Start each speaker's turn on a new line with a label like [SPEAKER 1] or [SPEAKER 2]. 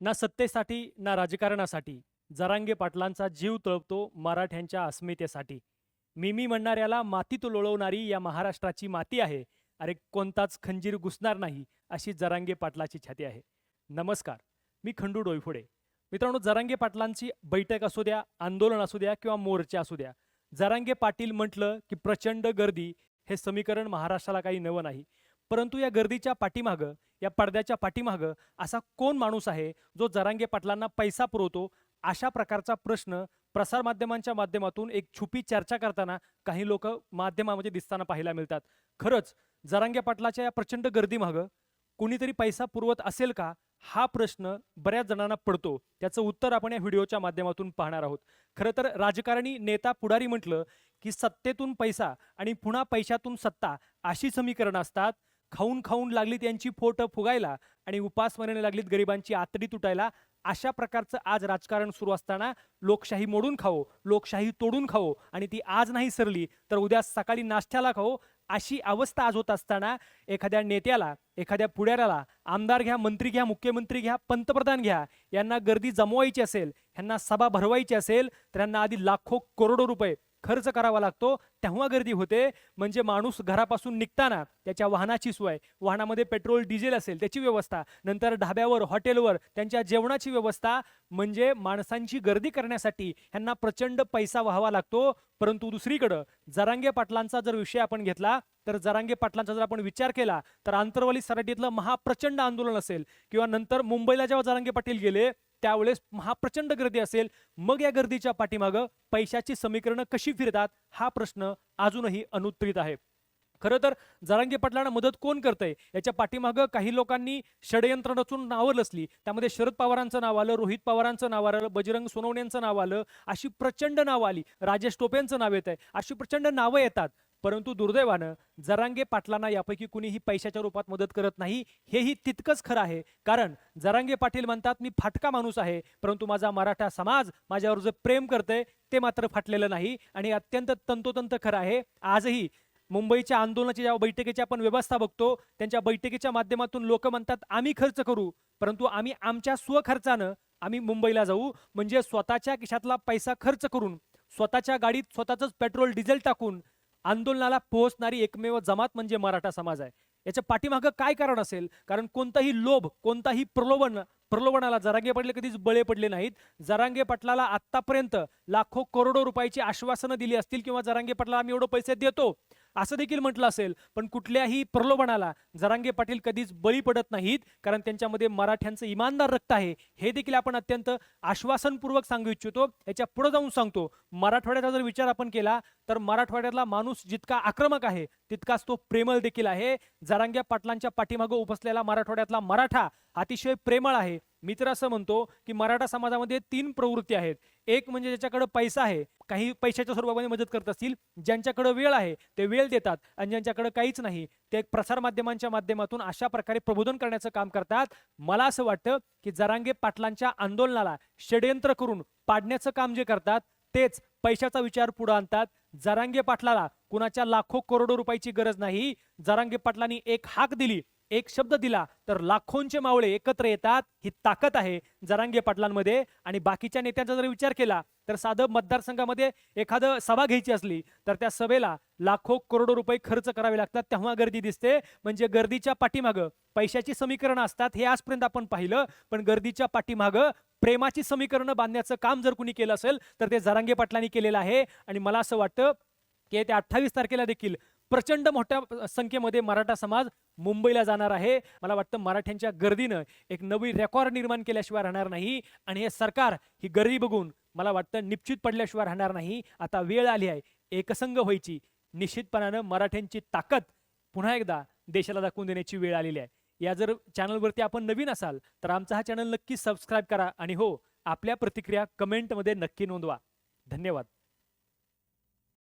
[SPEAKER 1] ना सत्तेसाठी ना राजकारणासाठी. जरांगे पाटलांचा जीव तळपतो मराठ्यांच्या अस्मितेसाठी. मिमी म्हणणाऱ्याला मातीत लोळवणारी या महाराष्ट्राची माती आहे. अरे कोणताच खंजीर घुसणार नाही अशी जरांगे पाटलाची छाती आहे. नमस्कार मी खंडू डोईफोडे. मित्रांनो जरांगे पाटलांची बैठक असू द्या आंदोलन असू द्या किंवा मोर्चा असू द्या जरांगे पाटील म्हटलं की प्रचंड गर्दी हे समीकरण महाराष्ट्राला काही नवं नाही. परंतु या गर्दीच्या पाठीमागं या पडद्याच्या पाठीमागं असा कोण माणूस आहे जो जरांगे पाटलांना पैसा पुरवतो? अशा प्रकारचा प्रश्न प्रसारमाध्यमांच्या माध्यमातून एक छुपी चर्चा करताना काही लोक माध्यमामध्ये दिसताना पाहायला मिळतात. खरंच जरांगे पाटलाच्या या प्रचंड गर्दीमागं कुणीतरी पैसा पुरवत असेल का? हा प्रश्न बऱ्याच जणांना पडतो. त्याचं उत्तर आपण या व्हिडिओच्या माध्यमातून पाहणार आहोत. खरं तर राजकारणी नेता पुढारी म्हटलं की सत्तेतून पैसा आणि पुन्हा पैशातून सत्ता अशी समीकरणं असतात. खाऊन खाऊन लागली त्यांची फोट फुगायला आणि उपासमारीने लागलीत गरिबांची आतडी तुटायला अशा प्रकारचं आज राजकारण सुरू असताना लोकशाही मोडून खाओ लोकशाही तोडून खाओ आणि ती आज नाही सरली तर उद्या सकाळी नाश्त्याला खाओ अशी अवस्था आज होत असताना एखाद्या नेत्याला एखाद्या पुढाऱ्याला आमदार घ्या मंत्री घ्या मुख्यमंत्री घ्या पंतप्रधान घ्या यांना गर्दी जमवायची असेल यांना सभा भरवायची असेल तर यांना आधी लाखो करोडो रुपये खर्च करावा लागतो. तेव्हा गर्दी होते. म्हणजे माणूस घरापासून निघताना त्याच्या वाहनाची सोय वाहनामध्ये पेट्रोल डिझेल असेल त्याची व्यवस्था नंतर ढाब्यावर हॉटेलवर त्यांच्या जेवणाची व्यवस्था म्हणजे माणसांची गर्दी करण्यासाठी ह्यांना प्रचंड पैसा व्हावा लागतो. परंतु दुसरीकडं जरांगे पाटलांचा जर विषय आपण घेतला तर जरांगे पाटलांचा जर आपण विचार केला तर आंतरवाली सराटीतलं महाप्रचंड आंदोलन असेल. किंवा नंतर मुंबईला जेव्हा जरांगे पाटील गेले त्यावेळेस महाप्रचंड गर्दी असेल. मग या गर्दीच्या पाठीमागं पैशाची समीकरणं कशी फिरतात? हा प्रश्न अजूनही अनुत्तरित आहे. खरं तर जरांगे पाटलांना मदत कोण करतंय? याच्या पाठीमागं काही लोकांनी षडयंत्र रचून नावं लसली. त्यामध्ये शरद पवारांचं नाव आलं रोहित पवारांचं नाव आलं बजरंग सोनवण्यांचं नाव आलं. अशी प्रचंड नावं आली. राजेश टोपेंचं नाव येत आहे अशी प्रचंड नावं येतात. परंतु दुर्दैवानं जरांगे पाटलांना यापैकी कुणीही पैशाच्या रूपात मदत करत नाही हेही तितकंच खरं आहे. कारण जरांगे पाटील म्हणतात मी फाटका माणूस आहे परंतु माझा मराठा समाज माझ्यावर जे प्रेम करतंय ते मात्र फाटलेलं नाही आणि अत्यंत तंतोतंत खरं आहे. आजही मुंबईच्या आंदोलनाची ज्या बैठकीची आपण व्यवस्था बघतो त्यांच्या बैठकीच्या माध्यमातून लोक म्हणतात आम्ही खर्च करू परंतु आम्ही आमच्या स्वखर्चानं आम्ही मुंबईला जाऊ म्हणजे स्वतःच्या खिशातला पैसा खर्च करून स्वतःच्या गाडीत स्वतःच पेट्रोल डिझेल टाकून आंदोलनाला पोहोचणारी एकमेव जमात म्हणजे मराठा समाज आहे. याच्या पाठीमागं काय कारण असेल? कारण कोणताही लोभ कोणताही प्रलोभन प्रलोभनाला जरांगे पाटील कधीच बळे पडले नाहीत. जरांगे पाटलाला आतापर्यंत लाखो करोडो रुपयाची आश्वासनं दिली असतील किंवा जरांगे पाटला आम्ही एवढं पैसे देतो. असं देखील म्हटलं असेल. पण कुठल्याही प्रलोभनाला जरांगे पाटील कधीच बळी पडत नाहीत कारण त्यांच्यामध्ये मराठ्यांचं इमानदार रक्त आहे. हे देखील आपण अत्यंत आश्वासनपूर्वक सांगू इच्छितो. याच्यापुढे जाऊन सांगतो. मराठवाड्याचा जर विचार आपण केला तर मराठवाड्यातला माणूस जितका आक्रमक आहे तितकाच तो प्रेमळ देखील आहे. जरांगे पाटलांच्या पाठीमागं उपसलेला मराठवाड्यातला मराठा अतिशय प्रेमळ आहे. मी तर असं म्हणतो की मराठा समाजामध्ये तीन प्रवृत्ती आहेत. एक म्हणजे ज्याच्याकडे पैसा आहे काही पैशाच्या स्वरूपामध्ये मदत करत असतील ज्यांच्याकडे वेळ आहे ते वेळ देतात आणि ज्यांच्याकडे काहीच नाही ते एक प्रसारमाध्यमांच्या माध्यमातून अशा प्रकारे प्रबोधन करण्याचं काम करतात. मला असं वाटतं की जरांगे पाटलांच्या आंदोलनाला षडयंत्र करून पाडण्याचं काम जे करतात तेच पैशाचा विचार पुढे आणतात. जरांगे पाटलाला कुणाच्या लाखो करोडो रुपयाची गरज नाही. जरांगे पाटलांनी एक हाक दिली एक शब्द दिला तर लाखोंचे मावळे एकत्र येतात. ही ताकद आहे जरांगे पाटलांमध्ये. आणि बाकीच्या नेत्यांचा जर विचार केला तर साधं मतदारसंघामध्ये एखादं सभा घ्यायची असली तर त्या सभेला लाखो करोडो रुपये खर्च करावे लागतात. तेव्हा गर्दी दिसते. म्हणजे गर्दीच्या पाठीमागं पैशाची समीकरणं असतात हे आजपर्यंत आपण पाहिलं. पण गर्दीच्या पाठीमागं प्रेमाची समीकरणं बांधण्याचं काम जर कुणी केलं असेल तर ते जरांगे पाटलांनी केलेलं आहे. आणि मला असं वाटतं की येत्या अठ्ठावीस तारखेला देखील प्रचंड मोठ्या संख्येमध्ये मराठा समाज मुंबईला जाणार आहे. मला वाटतं मराठ्यांच्या गर्दीनं एक नवी रेकॉर्ड निर्माण केल्याशिवाय राहणार नाही आणि हे सरकार ही गर्दी बघून मला वाटतं निश्चित पडल्याशिवाय राहणार नाही. आता वेळ आली आहे. एकसंघ व्हायची. निश्चितपणानं मराठ्यांची ताकद पुन्हा एकदा देशाला दाखवून देण्याची वेळ आलेली आहे. या जर चॅनलवरती आपण नवीन असाल तर आमचा हा चॅनल नक्की सबस्क्राईब करा आणि हो आपल्या प्रतिक्रिया कमेंटमध्ये नक्की नोंदवा. धन्यवाद.